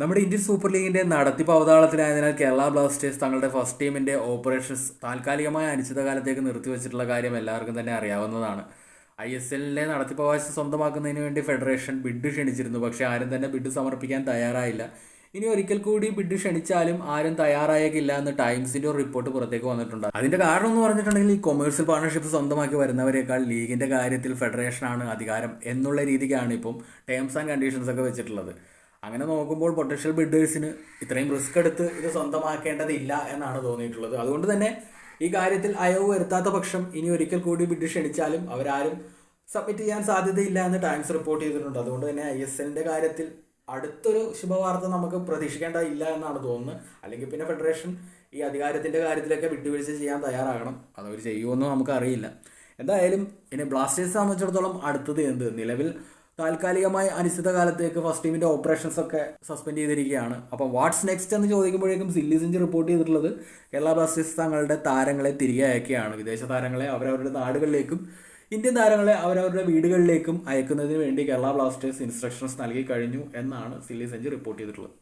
നമ്മുടെ Indian super ലീഗിന്റെ നടത്തിപ്പ് അവതാളത്തിലായതിനാൽ കേരള ബ്ലാസ്റ്റേഴ്സ് തങ്ങളുടെ ഫസ്റ്റ് ടീമിന്റെ ഓപ്പറേഷൻസ് താൽക്കാലികമായ അനിശ്ചിതകാലത്തേക്ക് നിർത്തിവെച്ചിട്ടുള്ള കാര്യം എല്ലാവർക്കും തന്നെ അറിയാവുന്നതാണ്. ഐ എസ് എല്ലിലെ നടത്തിപ്പവകാശം സ്വന്തമാക്കുന്നതിന് വേണ്ടി ഫെഡറേഷൻ ബിഡ് ക്ഷണിച്ചിരുന്നു. പക്ഷേ ആരും തന്നെ ബിഡ് സമർപ്പിക്കാൻ തയ്യാറായില്ല. ഇനി ഒരിക്കൽ കൂടി ബിഡ് ക്ഷണിച്ചാലും ആരും തയ്യാറായേക്കില്ല എന്ന് ടൈംസിന്റെ ഒരു റിപ്പോർട്ട് പുറത്തേക്ക് വന്നിട്ടുണ്ട്. അതിന്റെ കാരണം എന്ന് പറഞ്ഞിട്ടുണ്ടെങ്കിൽ ഈ കൊമേഴ്സ്യൽ പാർട്ണർഷിപ്പ് സ്വന്തമാക്കി വരുന്നവരെക്കാൾ ലീഗിന്റെ കാര്യത്തിൽ ഫെഡറേഷനാണ് അധികാരം എന്നുള്ള രീതിക്കാണ് ഇപ്പം ടേംസ് ആൻഡ് കണ്ടീഷൻസ് ഒക്കെ വെച്ചിട്ടുള്ളത്. അങ്ങനെ നോക്കുമ്പോൾ പൊട്ടൻഷ്യൽ ബിഡേഴ്സിന് ഇത്രയും റിസ്ക് എടുത്ത് ഇത് സ്വന്തമാക്കേണ്ടതില്ല എന്നാണ് തോന്നിയിട്ടുള്ളത്. അതുകൊണ്ട് തന്നെ ഈ കാര്യത്തിൽ അയവ് വരുത്താത്ത പക്ഷം ഇനി ഒരിക്കൽ കൂടി ബിഡ് ക്ഷണിച്ചാലും അവരാരും സബ്മിറ്റ് ചെയ്യാൻ സാധ്യതയില്ല എന്ന് ടൈംസ് റിപ്പോർട്ട് ചെയ്തിട്ടുണ്ട്. അതുകൊണ്ട് തന്നെ ഐ എസ് എല്ലിന്റെ കാര്യത്തിൽ അടുത്തൊരു ശുഭവാർത്ത നമുക്ക് പ്രതീക്ഷിക്കേണ്ടതില്ല എന്നാണ് തോന്നുന്നത്. അല്ലെങ്കിൽ പിന്നെ ഫെഡറേഷൻ ഈ അധികാരത്തിന്റെ കാര്യത്തിലൊക്കെ വിട്ടുവീഴ്ച ചെയ്യാൻ തയ്യാറാകണം. അതവർ ചെയ്യുമെന്നും നമുക്കറിയില്ല. എന്തായാലും ഇനി ബ്ലാസ്റ്റേഴ്സ് സംബന്ധിച്ചിടത്തോളം അടുത്തത് എന്ത്? നിലവിൽ താൽക്കാലികമായി അനിശ്ചിത കാലത്തേക്ക് ഫസ്റ്റ് ടീമിന്റെ ഓപ്പറേഷൻസ് ഒക്കെ സസ്പെൻഡ് ചെയ്തിരിക്കുകയാണ്. അപ്പം വാട്ട്സ് നെക്സ്റ്റ് എന്ന് ചോദിക്കുമ്പോഴേക്കും സില്ലി റിപ്പോർട്ട് ചെയ്തിട്ടുള്ളത് കേരള ബ്ലാസ്റ്റേഴ്സ് തങ്ങളുടെ താരങ്ങളെ തിരികെ അയക്കുകയാണ്. വിദേശ താരങ്ങളെ അവരവരുടെ നാടുകളിലേക്കും ഇന്ത്യൻ താരങ്ങളെ അവരവരുടെ വീടുകളിലേക്കും അയക്കുന്നതിന് വേണ്ടി കേരള ബ്ലാസ്റ്റേഴ്സ് ഇൻസ്ട്രക്ഷൻസ് നൽകി കഴിഞ്ഞു എന്നാണ് സില്ലി സെഞ്ച് റിപ്പോർട്ട് ചെയ്തിട്ടുള്ളത്.